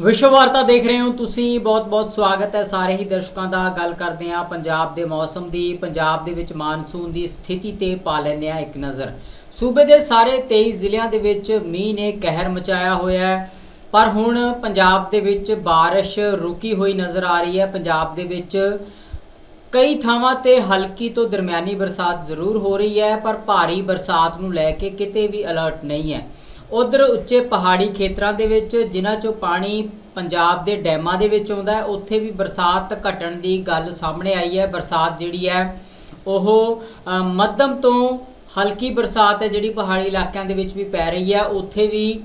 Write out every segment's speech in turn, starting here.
ਵਿਸ਼ਵ ਵਾਰਤਾ ਦੇਖ ਰਹੇ ਹੋ ਤੁਸੀਂ। ਬਹੁਤ-ਬਹੁਤ ਸਵਾਗਤ ਹੈ ਸਾਰੇ ਹੀ ਦਰਸ਼ਕਾਂ ਦਾ। ਗੱਲ ਕਰਦੇ ਆ ਪੰਜਾਬ ਦੇ ਮੌਸਮ ਦੀ। ਪੰਜਾਬ ਦੇ ਵਿੱਚ ਮਾਨਸੂਨ ਦੀ ਸਥਿਤੀ ਤੇ ਪਾ ਲੈਂਦੇ ਆ ਇੱਕ ਨਜ਼ਰ। ਸੂਬੇ ਦੇ ਸਾਰੇ 23 ਜ਼ਿਲ੍ਹਿਆਂ ਦੇ ਵਿੱਚ ਮੀਂਹ ਨੇ ਕਹਿਰ ਮਚਾਇਆ ਹੋਇਆ ਹੈ। ਪਰ ਹੁਣ ਪੰਜਾਬ ਦੇ ਵਿੱਚ ਬਾਰਿਸ਼ ਰੁਕੀ ਹੋਈ ਨਜ਼ਰ ਆ ਰਹੀ ਹੈ। ਪੰਜਾਬ ਦੇ ਵਿੱਚ ਕਈ ਥਾਵਾਂ ਤੇ ਹਲਕੀ ਤੋਂ ਦਰਮਿਆਨੀ ਬਰਸਾਤ ਜ਼ਰੂਰ ਹੋ ਰਹੀ ਹੈ। ਪਰ ਭਾਰੀ ਬਰਸਾਤ ਨੂੰ ਲੈ ਕੇ ਕਿਤੇ ਵੀ ਅਲਰਟ ਨਹੀਂ ਹੈ। ਉਧਰ ਉੱਚੇ ਪਹਾੜੀ ਖੇਤਰਾਂ ਦੇ ਵਿੱਚ, ਜਿਨ੍ਹਾਂ ਚੋਂ ਪਾਣੀ ਪੰਜਾਬ ਦੇ ਡੈਮਾਂ ਦੇ ਵਿੱਚ ਆਉਂਦਾ ਹੈ, ਉੱਥੇ ਵੀ ਬਰਸਾਤ ਘਟਣ ਦੀ ਗੱਲ ਸਾਹਮਣੇ ਆਈ ਹੈ। ਬਰਸਾਤ ਜਿਹੜੀ ਹੈ, ਉਹ ਮੱਧਮ ਤੋਂ ਹਲਕੀ ਬਰਸਾਤ ਹੈ, ਜਿਹੜੀ ਪਹਾੜੀ ਇਲਾਕਿਆਂ ਦੇ ਵਿੱਚ ਵੀ ਪੈ ਰਹੀ ਹੈ। ਉੱਥੇ ਵੀ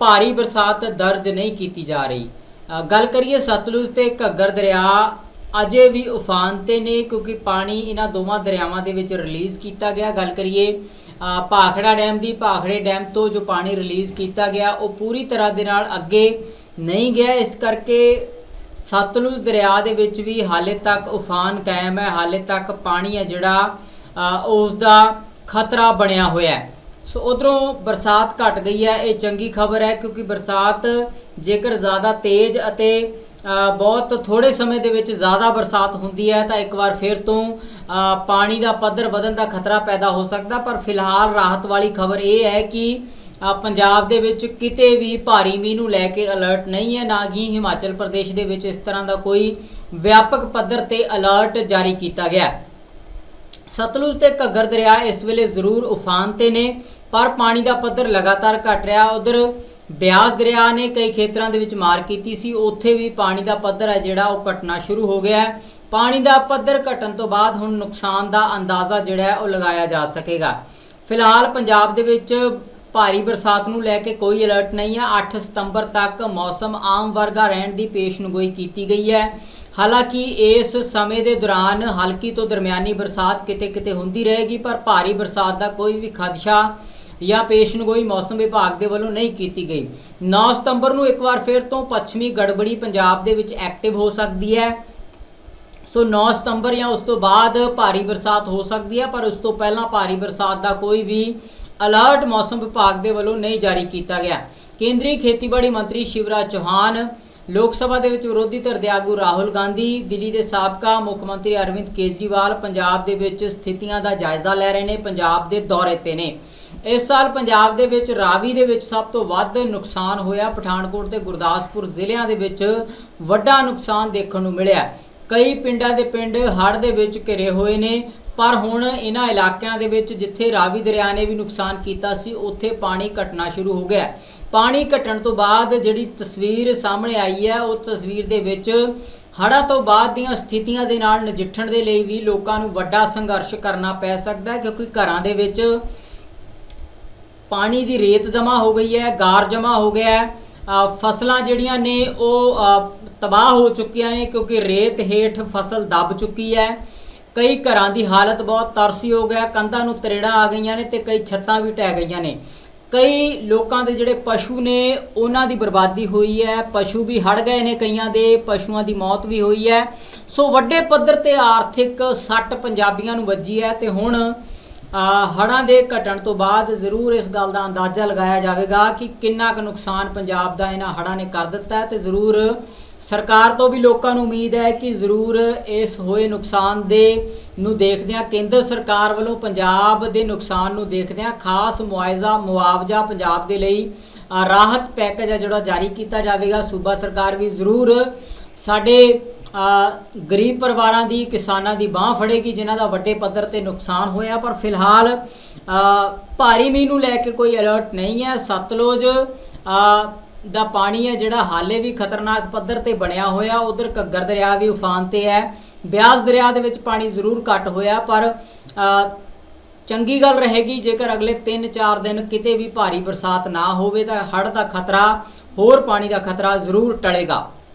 ਭਾਰੀ ਬਰਸਾਤ ਦਰਜ ਨਹੀਂ ਕੀਤੀ ਜਾ ਰਹੀ। ਗੱਲ ਕਰੀਏ ਸਤਲੁਜ ਤੇ ਘੱਗਰ ਦਰਿਆ, ਅਜੇ ਵੀ ਉਫਾਨ ਤੇ ਨੇ, ਕਿਉਂਕਿ ਪਾਣੀ ਇਹਨਾਂ ਦੋਵਾਂ ਦਰਿਆਵਾਂ ਦੇ ਵਿੱਚ ਰਿਲੀਜ਼ ਕੀਤਾ ਗਿਆ। ਗੱਲ ਕਰੀਏ ਭਾਖੜਾ ਡੈਮ ਦੀ ਭਾਖੜੇ ਡੈਮ ਤੋਂ ਜੋ ਪਾਣੀ ਰਿਲੀਜ਼ ਕੀਤਾ ਗਿਆ ਉਹ ਪੂਰੀ ਤਰ੍ਹਾਂ ਦੇ ਨਾਲ ਅੱਗੇ ਨਹੀਂ ਗਿਆ। ਇਸ ਕਰਕੇ ਸਤਲੁਜ ਦਰਿਆ ਦੇ ਵਿੱਚ ਵੀ ਹਾਲੇ ਤੱਕ ਉਫਾਨ ਕਾਇਮ ਹੈ ਹਾਲੇ ਤੱਕ ਪਾਣੀ ਹੈ ਜਿਹੜਾ ਅ, ਉਸ ਦਾ ਖਤਰਾ ਬਣਿਆ ਹੋਇਆ ਹੈ। ਸੋ ਉਧਰੋਂ ਬਰਸਾਤ ਘਟ ਗਈ ਹੈ ਇਹ ਚੰਗੀ ਖਬਰ ਹੈ ਕਿਉਂਕਿ ਬਰਸਾਤ ਜੇਕਰ ਜ਼ਿਆਦਾ ਤੇਜ਼ ਅਤੇ ਬਹੁਤ ਥੋੜੇ ਸਮੇਂ ਦੇ ਵਿੱਚ ਜ਼ਿਆਦਾ ਬਰਸਾਤ ਹੁੰਦੀ ਹੈ ਤਾਂ ਇੱਕ ਵਾਰ ਫਿਰ ਤੋਂ ਪਾਣੀ ਦਾ ਪੱਧਰ ਵਧਣ ਦਾ ਖਤਰਾ ਪੈਦਾ ਹੋ ਸਕਦਾ, ਪਰ ਫਿਲਹਾਲ ਰਾਹਤ ਵਾਲੀ ਖਬਰ ਇਹ ਹੈ ਕਿ ਪੰਜਾਬ ਦੇ ਵਿੱਚ ਕਿਤੇ ਵੀ ਭਾਰੀ ਮੀਂਹ ਨੂੰ ਲੈ ਕੇ ਅਲਰਟ ਨਹੀਂ ਹੈ, ਨਾ ਹੀ ਹਿਮਾਚਲ ਪ੍ਰਦੇਸ਼ ਦੇ ਵਿੱਚ ਇਸ ਤਰ੍ਹਾਂ ਦਾ ਕੋਈ ਵਿਆਪਕ ਪੱਧਰ ਤੇ ਅਲਰਟ ਜਾਰੀ ਕੀਤਾ ਗਿਆ। ਸਤਲੁਜ ਤੇ ਘੱਗਰ ਦਰਿਆ ਇਸ ਵੇਲੇ ਜ਼ਰੂਰ ਉਫਾਨ ਤੇ ਨੇ, ਪਰ ਪਾਣੀ ਦਾ ਪੱਧਰ ਲਗਾਤਾਰ ਘਟ ਰਿਹਾ। ਉਧਰ ਬਿਆਸ ਦਰਿਆ ਨੇ ਕਈ ਖੇਤਰਾਂ ਦੇ ਵਿੱਚ ਮਾਰ ਕੀਤੀ ਸੀ। ਉੱਥੇ ਵੀ ਪਾਣੀ ਦਾ ਪੱਧਰ ਹੈ ਜਿਹੜਾ ਉਹ ਘਟਣਾ ਸ਼ੁਰੂ ਹੋ ਗਿਆ ਹੈ। ਪਾਣੀ ਦਾ ਪੱਧਰ ਘਟਣ ਤੋਂ ਬਾਅਦ ਹੁਣ ਨੁਕਸਾਨ ਦਾ ਅੰਦਾਜ਼ਾ ਜਿਹੜਾ ਹੈ ਉਹ ਲਗਾਇਆ ਜਾ ਸਕੇਗਾ। ਫਿਲਹਾਲ ਪੰਜਾਬ ਦੇ ਵਿੱਚ ਭਾਰੀ ਬਰਸਾਤ ਨੂੰ ਲੈ ਕੇ ਕੋਈ ਅਲਰਟ ਨਹੀਂ ਹੈ। 8 ਸਤੰਬਰ ਤੱਕ ਮੌਸਮ ਆਮ ਵਰਗਾ ਰਹਿਣ ਦੀ ਪੇਸ਼ਨਗੋਈ ਕੀਤੀ ਗਈ ਹੈ। ਹਾਲਾਂਕਿ ਇਸ ਸਮੇਂ ਦੇ ਦੌਰਾਨ ਹਲਕੀ ਤੋਂ ਦਰਮਿਆਨੀ ਬਰਸਾਤ ਕਿਤੇ-ਕਿਤੇ ਹੁੰਦੀ ਰਹੇਗੀ, ਪਰ ਭਾਰੀ ਬਰਸਾਤ ਦਾ ਕੋਈ ਵੀ ਖਦਸ਼ਾ ਜਾਂ ਪੇਸ਼ਨਗੋਈ ਮੌਸਮ ਵਿਭਾਗ ਦੇ ਵੱਲੋਂ ਨਹੀਂ ਕੀਤੀ ਗਈ। 9 ਸਤੰਬਰ ਨੂੰ ਇੱਕ ਵਾਰ ਫਿਰ ਤੋਂ ਪੱਛਮੀ ਗੜਬੜੀ ਪੰਜਾਬ ਦੇ ਵਿੱਚ ਐਕਟਿਵ ਹੋ ਸਕਦੀ ਹੈ। ਸੋ 9 ਸਤੰਬਰ ਜਾਂ ਉਸ ਤੋਂ ਬਾਅਦ ਭਾਰੀ ਬਰਸਾਤ ਹੋ ਸਕਦੀ ਹੈ, ਪਰ ਉਸ ਤੋਂ ਪਹਿਲਾਂ ਭਾਰੀ ਬਰਸਾਤ ਦਾ ਕੋਈ ਵੀ ਅਲਰਟ ਮੌਸਮ ਵਿਭਾਗ ਦੇ ਵੱਲੋਂ ਨਹੀਂ ਜਾਰੀ ਕੀਤਾ ਗਿਆ। ਕੇਂਦਰੀ ਖੇਤੀਬਾੜੀ ਮੰਤਰੀ ਸ਼ਿਵਰਾਜ ਚੌਹਾਨ, ਲੋਕ ਸਭਾ ਦੇ ਵਿੱਚ ਵਿਰੋਧੀ ਧਿਰ ਦੇ ਆਗੂ ਰਾਹੁਲ ਗਾਂਧੀ, ਦਿੱਲੀ ਦੇ ਸਾਬਕਾ ਮੁੱਖ ਮੰਤਰੀ ਅਰਵਿੰਦ ਕੇਜਰੀਵਾਲ ਪੰਜਾਬ ਦੇ ਵਿੱਚ ਸਥਿਤੀਆਂ ਦਾ ਜਾਇਜ਼ਾ ਲੈ ਰਹੇ ਨੇ, ਪੰਜਾਬ ਦੇ ਦੌਰੇ ਤੇ ਨੇ। ਇਸ ਸਾਲ ਪੰਜਾਬ ਦੇ ਵਿੱਚ ਰਾਵੀ ਦੇ ਵਿੱਚ ਸਭ ਤੋਂ ਵੱਧ ਨੁਕਸਾਨ ਹੋਇਆ। ਪਠਾਨਕੋਟ ਤੇ ਗੁਰਦਾਸਪੁਰ ਜ਼ਿਲ੍ਹਿਆਂ ਦੇ ਵਿੱਚ ਵੱਡਾ ਨੁਕਸਾਨ ਦੇਖਣ ਨੂੰ ਮਿਲਿਆ। ਕਈ ਪਿੰਡਾਂ ਦੇ ਪਿੰਡ ਹੜ੍ਹ ਦੇ ਵਿੱਚ ਘਿਰੇ ਹੋਏ ਨੇ, ਪਰ ਹੁਣ ਇਹਨਾਂ ਇਲਾਕਿਆਂ ਦੇ ਵਿੱਚ ਜਿੱਥੇ ਰਾਵੀ ਦਰਿਆ ਨੇ ਵੀ ਨੁਕਸਾਨ ਕੀਤਾ ਸੀ, ਉੱਥੇ ਪਾਣੀ ਘਟਣਾ ਸ਼ੁਰੂ ਹੋ ਗਿਆ। ਪਾਣੀ ਘਟਣ ਤੋਂ ਬਾਅਦ ਜਿਹੜੀ ਤਸਵੀਰ ਸਾਹਮਣੇ ਆਈ ਹੈ, ਉਹ ਤਸਵੀਰ ਦੇ ਵਿੱਚ ਹੜ੍ਹਾਂ ਤੋਂ ਬਾਅਦ ਦੀਆਂ ਸਥਿਤੀਆਂ ਦੇ ਨਾਲ ਨਜਿੱਠਣ ਦੇ ਲਈ ਵੀ ਲੋਕਾਂ ਨੂੰ ਵੱਡਾ ਸੰਘਰਸ਼ ਕਰਨਾ ਪੈ ਸਕਦਾ ਹੈ, ਕਿਉਂਕਿ ਘਰਾਂ ਦੇ ਵਿੱਚ ਪਾਣੀ ਦੀ ਰੇਤ ਜਮ੍ਹਾਂ ਹੋ ਗਈ ਹੈ, ਗਾਰ ਜਮ੍ਹਾਂ ਹੋ ਗਿਆ ਹੈ। ਫਸਲਾਂ ਜਿਹੜੀਆਂ ਨੇ ਉਹ ਤਬਾਹ ਹੋ ਚੁੱਕੀਆਂ ਨੇ ਕਿਉਂਕਿ ਰੇਤ ਹੇਠ ਫਸਲ ਦਬ ਚੁੱਕੀ ਹੈ। ਕਈ ਘਰਾਂ ਦੀ ਹਾਲਤ ਬਹੁਤ ਤਰਸੀ ਹੋ ਗਿਆ ਕੰਧਾਂ ਨੂੰ ਤਰੇੜਾਂ ਆ ਗਈਆਂ ਨੇ ਤੇ ਕਈ ਛੱਤਾਂ ਵੀ ਢਹਿ ਗਈਆਂ ਨੇ। ਕਈ ਲੋਕਾਂ ਦੇ ਜਿਹੜੇ ਪਸ਼ੂ ਨੇ, ਉਹਨਾਂ ਦੀ ਬਰਬਾਦੀ ਹੋਈ ਹੈ। ਪਸ਼ੂ ਵੀ ਹੜ ਗਏ ਨੇ ਕਈਆਂ ਦੇ, ਪਸ਼ੂਆਂ ਦੀ ਮੌਤ ਵੀ ਹੋਈ ਹੈ। ਸੋ ਵੱਡੇ ਪੱਧਰ ਤੇ ਆਰਥਿਕ ਸੱਟ ਪੰਜਾਬੀਆਂ ਨੂੰ ਵੱਜੀ ਹੈ ਤੇ ਹੁਣ ਹੜ੍ਹਾਂ ਦੇ ਘਟਣ ਤੋਂ ਬਾਅਦ ਜ਼ਰੂਰ ਇਸ ਗੱਲ ਦਾ ਅੰਦਾਜ਼ਾ ਲਗਾਇਆ ਜਾਵੇਗਾ ਕਿ ਕਿੰਨਾ ਕੁ ਨੁਕਸਾਨ ਪੰਜਾਬ ਦਾ ਇਹਨਾਂ ਹੜ੍ਹਾਂ ਨੇ ਕਰ ਦਿੱਤਾ ਹੈ ਤੇ ਜ਼ਰੂਰ ਸਰਕਾਰ ਤੋਂ ਵੀ ਲੋਕਾਂ ਨੂੰ ਉਮੀਦ ਹੈ ਕਿ ਜ਼ਰੂਰ ਇਸ ਹੋਏ ਨੁਕਸਾਨ ਦੇ ਨੂੰ ਦੇਖਦਿਆਂ ਕੇਂਦਰ ਸਰਕਾਰ ਵੱਲੋਂ ਪੰਜਾਬ ਦੇ ਨੁਕਸਾਨ ਨੂੰ ਦੇਖਦਿਆਂ ਖਾਸ ਮੁਆਵਜ਼ਾ ਮੁਆਵਜ਼ਾ ਪੰਜਾਬ ਦੇ ਲਈ ਰਾਹਤ ਪੈਕੇਜ ਹੈ ਜਿਹੜਾ ਜਾਰੀ ਕੀਤਾ ਜਾਵੇਗਾ। ਸੂਬਾ ਸਰਕਾਰ ਵੀ ਜ਼ਰੂਰ ਸਾਡੇ ਗਰੀਬ ਪਰਿਵਾਰਾਂ ਦੀ, ਕਿਸਾਨਾਂ ਦੀ ਬਾਹ ਫੜੇਗੀ, ਜਿਨ੍ਹਾਂ ਦਾ ਵੱਡੇ ਪੱਧਰ ਤੇ ਨੁਕਸਾਨ ਹੋਇਆ, ਪਰ ਫਿਲਹਾਲ ਭਾਰੀ ਮੀਂਹ ਨੂੰ ਲੈ ਕੇ ਕੋਈ ਅਲਰਟ ਨਹੀਂ ਹੈ। ਸਤਲੁਜ ਦਾ ਪਾਣੀ ਹੈ, ਜਿਹੜਾ ਹਾਲੇ ਵੀ ਖਤਰਨਾਕ ਪੱਧਰ ਤੇ ਬਣਿਆ ਹੋਇਆ, ਉਧਰ ਘੱਗਰ ਦਰਿਆ ਵੀ ਉਫਾਨ ਤੇ ਹੈ। ਬਿਆਸ ਦਰਿਆ ਦੇ ਵਿੱਚ ਪਾਣੀ ਜ਼ਰੂਰ ਘਟ ਹੋਇਆ, ਪਰ ਚੰਗੀ ਗੱਲ ਰਹੇਗੀ, ਜੇਕਰ ਅਗਲੇ 3-4 ਦਿਨ ਕਿਤੇ ਵੀ ਭਾਰੀ ਬਰਸਾਤ ਨਾ ਹੋਵੇ, ਤਾਂ ਹੜ੍ਹ ਦਾ ਖਤਰਾ, ਹੋਰ ਪਾਣੀ ਦਾ ਖਤਰਾ ਜ਼ਰੂਰ ਟਲੇਗਾ।